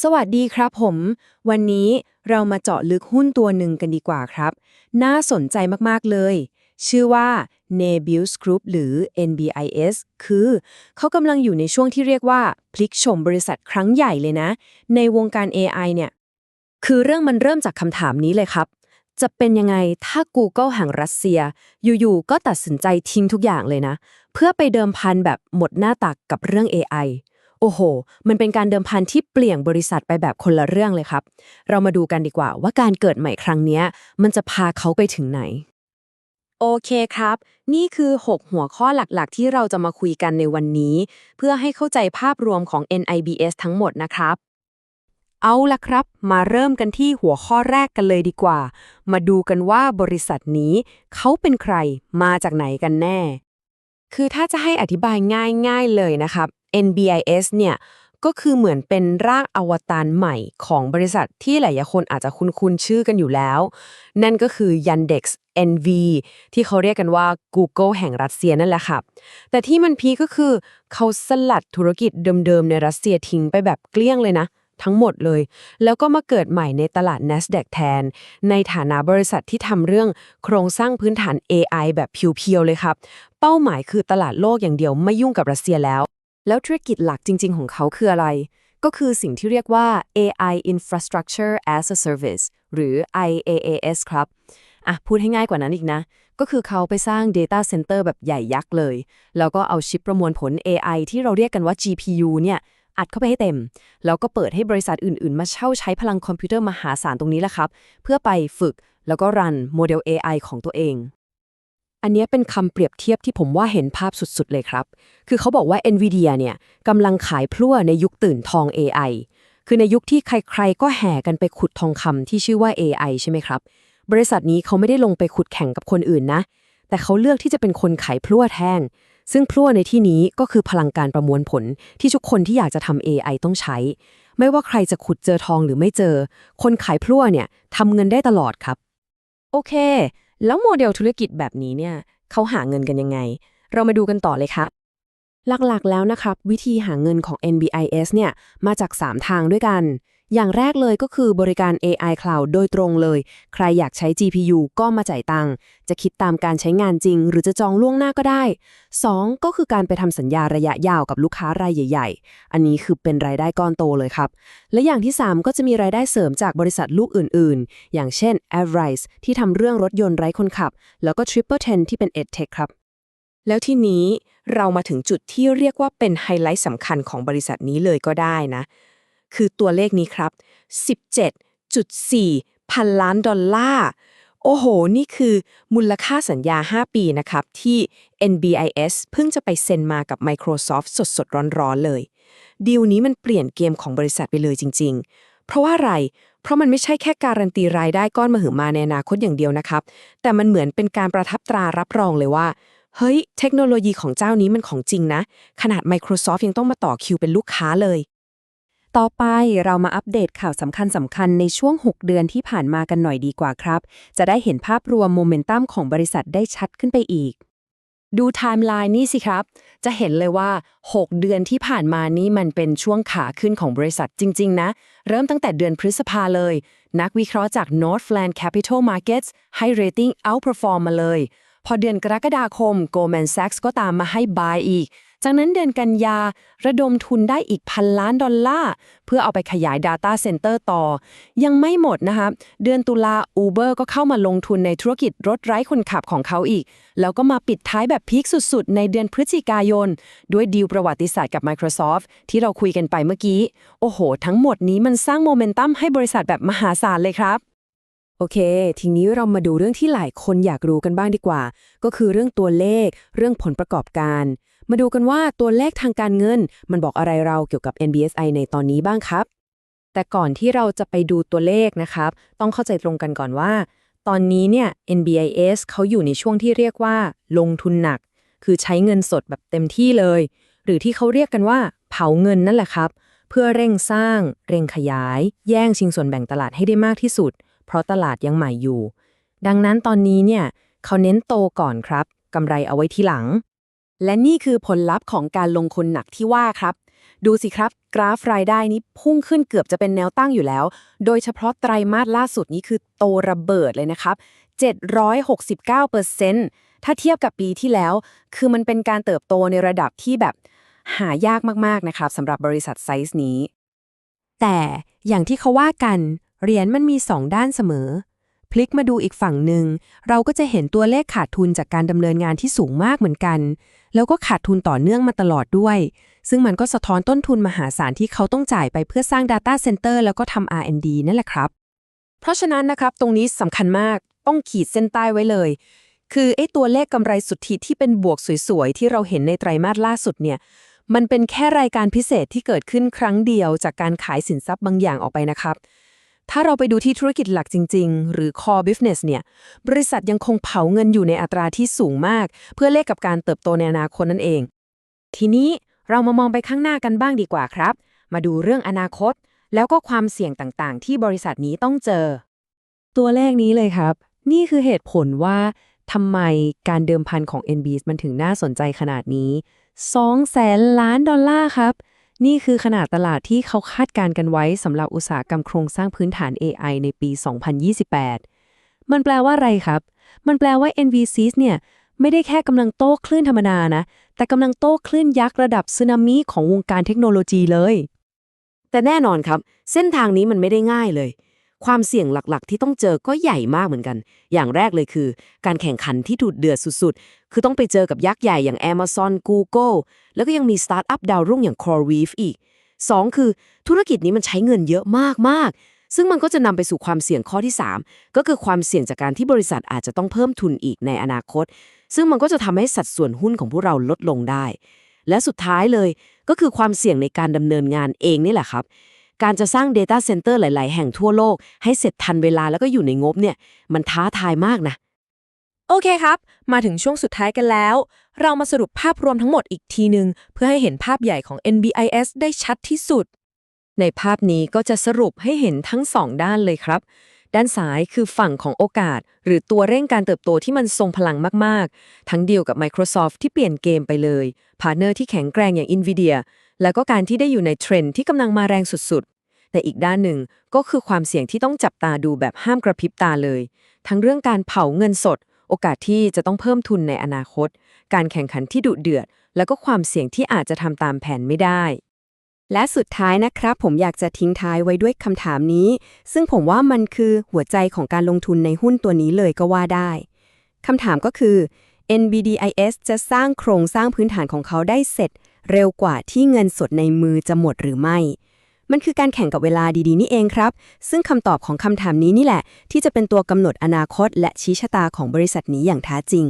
สวัสดีครับผม วันนี้เรามาเจาะลึกหุ้นตัวหนึ่งกันดีกว่าครับ น่าสนใจมาก ๆ เลย ชื่อว่า Nebius Group หรือ NBIS คือ เขากำลังอยู่ในช่วงที่เรียกว่า พลิกโฉมบริษัทครั้งใหญ่เลยนะ ในวงการ AI เนี่ย คือเรื่องมันเริ่มจากคำถามนี้เลยครับ จะเป็นยังไงถ้า Google แห่งรัสเซีย อยู่ ๆ ก็ตัดสินใจทิ้งทุกอย่างเลยนะ เพื่อไปเดิมพันแบบหมดหน้าตักกับเรื่อง AI โอ้โห มันเป็นการเดิมพันที่เปลี่ยนบริษัทไปแบบคนละเรื่องเลยครับ เรามาดูกันดีกว่าว่าการเกิดใหม่ครั้งนี้มันจะพาเขาไปถึงไหน โอเคครับ นี่คือ 6 หัวข้อหลักๆ ที่เราจะมาคุยกันในวันนี้ เพื่อให้เข้าใจภาพรวมของ NIBS ทั้งหมดนะครับ เอาละครับ มาเริ่มกันที่หัวข้อแรกกันเลยดีกว่า มาดูกันว่าบริษัทนี้เขาเป็นใครมาจากไหนกันแน่ คือถ้าจะให้อธิบายง่ายๆเลยนะครับ NBIS เนี่ยก็คือเหมือนเป็นร่างอวตารใหม่ของบริษัทที่หลายๆคนอาจจะคุ้นๆชื่อกันอยู่แล้ว นั่นก็คือ Yandex NV ที่เขาเรียกกันว่า Google แห่งรัสเซียนั่นแหละค่ะ แต่ที่มันพีก็คือเขาสลัดธุรกิจเดิมๆ ในรัสเซียทิ้งไปแบบเกลี้ยงเลยนะ ทั้งหมดเลย แล้วก็มาเกิดใหม่ในตลาด NASDAQ แทน ในฐานะบริษัทที่ทำเรื่องโครงสร้างพื้นฐาน AI แบบเพียวๆเลยครับ เป้าหมายคือตลาดโลกอย่างเดียวไม่ยุ่งกับรัสเซียแล้ว แล้วธุรกิจหลักจริง ๆ ของเขาคืออะไร ก็คือสิ่งที่เรียกว่า AI Infrastructure as a Service หรือ IaaS ครับ อะ พูดให้ง่ายกว่านั้นอีกนะ ก็คือเขาไปสร้าง Data Center แบบใหญ่ยักษ์เลย แล้วก็เอาชิปประมวลผล AI ที่เราเรียกกันว่า GPU เนี่ย อัดเข้าไปให้เต็ม แล้วก็เปิดให้บริษัทอื่น ๆ มาเช่าใช้พลังคอมพิวเตอร์มหาศาลตรงนี้แหละครับ เพื่อไปฝึกแล้วก็รันโมเดล AI ของตัวเอง อันนี้เป็นคำเปรียบเทียบที่ผมว่าเห็นภาพสุดๆเลยครับ คือเขาบอกว่า NVIDIA เนี่ยกำลังขายพลั่วในยุคตื่นทอง AI คือในยุคที่ใครๆ ก็แห่กันไปขุดทองคำที่ชื่อว่า AI ใช่ไหมครับ บริษัทนี้เขาไม่ได้ลงไปขุดแข่งกับคนอื่นนะ แต่เขาเลือกที่จะเป็นคนขายพลั่วแทนซึ่งพลั่วในที่นี้ก็คือพลังการประมวลผลที่ทุกคนที่อยากจะทำ AI ต้องใช้ ไม่ว่าใครจะขุดเจอทองหรือไม่เจอ คนขายพลั่วเนี่ยทำเงินได้ตลอดครับ โอเค แล้วโมเดลธุรกิจแบบนี้เนี่ยเขาหาเงินกันยังไง เรามาดูกันต่อเลยครับ หลักๆแล้วนะครับ วิธีหาเงินของ NBIS เนี่ยมาจาก 3 ทางด้วยกัน อย่างแรกเลยก็คือบริการ AI Cloud โดยตรงเลย ใครอยากใช้ GPU ก็มาจ่ายตังค์จะคิดตามการใช้งานจริง หรือจะจองล่วงหน้าก็ได้ 2. ก็คือการไปทำสัญญาระยะยาวกับลูกค้ารายใหญ่ ๆ อันนี้คือเป็นรายได้ก้อนโตเลยครับ และอย่างที่ 3 ก็จะมีรายได้เสริมจากบริษัทลูกอื่น ๆ อย่างเช่น a v r i s e ที่ทำเรื่องรถยนต์ไร้คนขับ แล้วก็ Triple Ten ที่เป็น EdTech ครับ แล้วทีนี้เรามาถึงจุดที่เรียกว่าเป็นไฮไลท์สำคัญของบริษัทนี้เลยก็ได้นะ คือตัวเลขนี้ครับ 17.4 พันล้านดอลลาร์ โอ้โห นี่คือมูลค่าสัญญา 5 ปีนะครับ ที่ NBIS เพิ่งจะไปเซ็นมากับ Microsoft สดๆร้อนๆเลย ดีลนี้มันเปลี่ยนเกมของบริษัทไปเลยจริง ๆ เพราะว่าอะไร เพราะมันไม่ใช่แค่การันตีรายได้ก้อนมหึมาในอนาคตอย่างเดียวนะครับ แต่มันเหมือนเป็นการประทับตรารับรองเลยว่าเฮ้ย เทคโนโลยีของเจ้านี้มันของจริงนะ ขนาด Microsoft ยังต้องมาต่อคิวเป็นลูกค้าเลย ต่อไปเรามาอัปเดตข่าวสำคัญสำคัญในช่วง 6 เดือนที่ผ่านมากันหน่อยดีกว่าครับ จะได้เห็นภาพรวมโมเมนตัมของบริษัทได้ชัดขึ้นไปอีก ดูไทม์ไลน์นี่สิครับ จะเห็นเลยว่า 6 เดือนที่ผ่านมานี่มันเป็นช่วงขาขึ้นของบริษัทจริง ๆ นะ เริ่มตั้งแต่เดือนพฤษภาเลย นักวิเคราะห์จาก Northland Capital Markets ให้ rating outperform มาเลย พอเดือนกรกฎาคม Goldman Sachs ก็ตามมาให้ buy อีก จากนั้นเดือนกันยา ระดมทุนได้อีกพันล้านดอลลาร์ เพื่อเอาไปขยาย Data Center ต่อ ยังไม่หมดนะครับเดือนตุลา Uber ก็เข้ามาลงทุนในธุรกิจรถไร้คนขับของเขาอีก แล้วก็มาปิดท้ายแบบพีคสุดๆ ในเดือนพฤศจิกายน ด้วยดีลประวัติศาสตร์กับ Microsoft ที่เราคุยกันไปเมื่อกี้ โอ้โห ทั้งหมดนี้มันสร้างโมเมนตัมให้บริษัทแบบมหาศาลเลยครับโอเค ทีนี้เรามาดูเรื่องที่หลายคนอยากรู้กันบ้างดีกว่า ก็คือเรื่องตัวเลข เรื่องผลประกอบการ มาดูกันว่าตัวเลขทางการเงิน มันบอกอะไรเราเกี่ยวกับ NBSI ในตอนนี้บ้างครับ แต่ก่อนที่เราจะไปดูตัวเลขนะครับ ต้องเข้าใจตรงกันก่อนว่า ตอนนี้เนี่ย NBIS เขาอยู่ในช่วงที่เรียกว่า ลงทุนหนัก คือใช้เงินสดแบบเต็มที่เลย หรือที่เขาเรียกกันว่า เผาเงินนั่นแหละครับ เพื่อเร่งสร้าง เร่งขยาย แย่งชิงส่วนแบ่งตลาดให้ได้มากที่สุด เพราะตลาดยังใหม่อยู่ ดังนั้นตอนนี้เนี่ยเขาเน้นโตก่อนครับกำไรเอาไว้ที่หลัง และนี่คือผลลัพธ์ของการลงทุนหนักที่ว่าครับ ดูสิครับ กราฟรายได้นี้พุ่งขึ้นเกือบจะเป็นแนวตั้งอยู่แล้ว โดยเฉพาะไตรมาสล่าสุดนี้คือโตระเบิดเลยนะครับ 769%ถ้าเทียบกับปีที่แล้ว คือมันเป็นการเติบโตในระดับที่แบบหายากมากๆนะครับสำหรับบริษัทไซส์นี้ แต่อย่างที่เขาว่ากัน เหรียญมันมี2ด้านเสมอ พลิกมาดูอีกฝั่งหนึ่ง เราก็จะเห็นตัวเลขขาดทุนจากการดำเนินงานที่สูงมากเหมือนกัน แล้วก็ขาดทุนต่อเนื่องมาตลอดด้วย ซึ่งมันก็สะท้อนต้นทุนมหาศาลที่เขาต้องจ่ายไปเพื่อสร้าง Data Center แล้วก็ทำ R&D นั่นแหละครับ เพราะฉะนั้นนะครับตรงนี้สำคัญมากต้องขีดเส้นใต้ไว้เลย คือไอ้ตัวเลขกำไรสุทธิที่เป็นบวกสวยๆที่เราเห็นในไตรมาสล่าสุดเนี่ยมันเป็นแค่รายการพิเศษที่เกิดขึ้นครั้งเดียวจากการขายสินทรัพย์บางอย่างออกไปนะครับ ถ้าเราไปดูที่ธุรกิจหลักจริง ๆ หรือ core business เนี่ย บริษัทยังคงเผาเงินอยู่ในอัตราที่สูงมาก เพื่อเลขกับการเติบโตในอนาคตนั่นเอง ทีนี้เรามามองไปข้างหน้ากันบ้างดีกว่าครับ มาดูเรื่องอนาคต แล้วก็ความเสี่ยงต่างๆ ที่บริษัทนี้ต้องเจอ ตัวเลขนี้เลยครับ นี่คือเหตุผลว่าทำไมการเดิมพันของ NB มันถึงน่าสนใจขนาดนี้2แสนล้านดอลลาร์ครับ นี่คือขนาดตลาดที่เขาคาดการณ์กันไว้สำหรับอุตสาหกรรมโครงสร้างพื้นฐาน AI ในปี 2028 มันแปลว่าอะไรครับ มันแปลว่า NVCs เนี่ย ไม่ได้แค่กำลังโต้คลื่นธรรมดานะ แต่กำลังโต้คลื่นยักษ์ระดับสึนามิของวงการเทคโนโลยีเลย แต่แน่นอนครับ เส้นทางนี้มันไม่ได้ง่ายเลย ความเสี่ยงหลักๆ ที่ต้องเจอก็ใหญ่มากเหมือนกัน อย่างแรกเลยคือ การแข่งขันที่ดุเดือดสุดๆ คือต้องไปเจอกับยักษ์ใหญ่อย่าง Amazon Google แล้วก็ยังมีสตาร์ทอัพดาวรุ่งอย่าง CoreWeave อีก 2 คือธุรกิจนี้มันใช้เงินเยอะมากๆ ซึ่งมันก็จะนำไปสู่ความเสี่ยงข้อที่ 3 ก็คือความเสี่ยงจากการที่บริษัทอาจจะต้องเพิ่มทุนอีกในอนาคต ซึ่งมันก็จะทำให้สัดส่วนหุ้นของพวกเราลดลงได้ และสุดท้ายเลยก็คือความเสี่ยงในการดำเนินงานเองนี่แหละครับ การจะสร้าง Data Center หลาย ๆ แห่งทั่วโลก ให้เสร็จทันเวลาแล้วก็อยู่ในงบเนี่ย มันท้าทายมากนะ โอเคครับ มาถึงช่วงสุดท้ายกันแล้ว เรามาสรุปภาพรวมทั้งหมดอีกทีหนึ่งเพื่อให้เห็นภาพใหญ่ของ NBIS ได้ชัดที่สุด ในภาพนี้ก็จะสรุปให้เห็นทั้งสองด้านเลยครับด้านซ้ายคือฝั่งของโอกาส หรือตัวเร่งการเติบโตที่มันทรงพลังมาก ๆ ทั้งเดียวกับ Microsoft ที่เปลี่ยนเกมไปเลยพาร์เนอร์ที่แข็งแกร่งอย่าง NVIDIA แล้วก็การที่ได้อยู่ในเทรนด์ที่กำลังมาแรงสุดๆ แต่อีกด้านหนึ่งก็คือความเสี่ยงที่ต้องจับตาดูแบบห้ามกระพริบตาเลย ทั้งเรื่องการเผาเงินสด โอกาสที่จะต้องเพิ่มทุนในอนาคต การแข่งขันที่ดุเดือด แล้วก็ความเสี่ยงที่อาจจะทำตามแผนไม่ได้ และสุดท้ายนะครับ ผมอยากจะทิ้งท้ายไว้ด้วยคำถามนี้ ซึ่งผมว่ามันคือหัวใจของการลงทุนในหุ้นตัวนี้เลยก็ว่าได้คำถามก็คือ NBDIS จะสร้างโครงสร้างพื้นฐานของเขาได้เสร็จ เร็วกว่าที่เงินสดในมือจะหมดหรือไม่ มันคือการแข่งกับเวลาดีๆ นี่เองครับ ซึ่งคำตอบของคำถามนี้นี่แหละ ที่จะเป็นตัวกำหนดอนาคต และชี้ชะตาของบริษัทนี้อย่างแท้จริง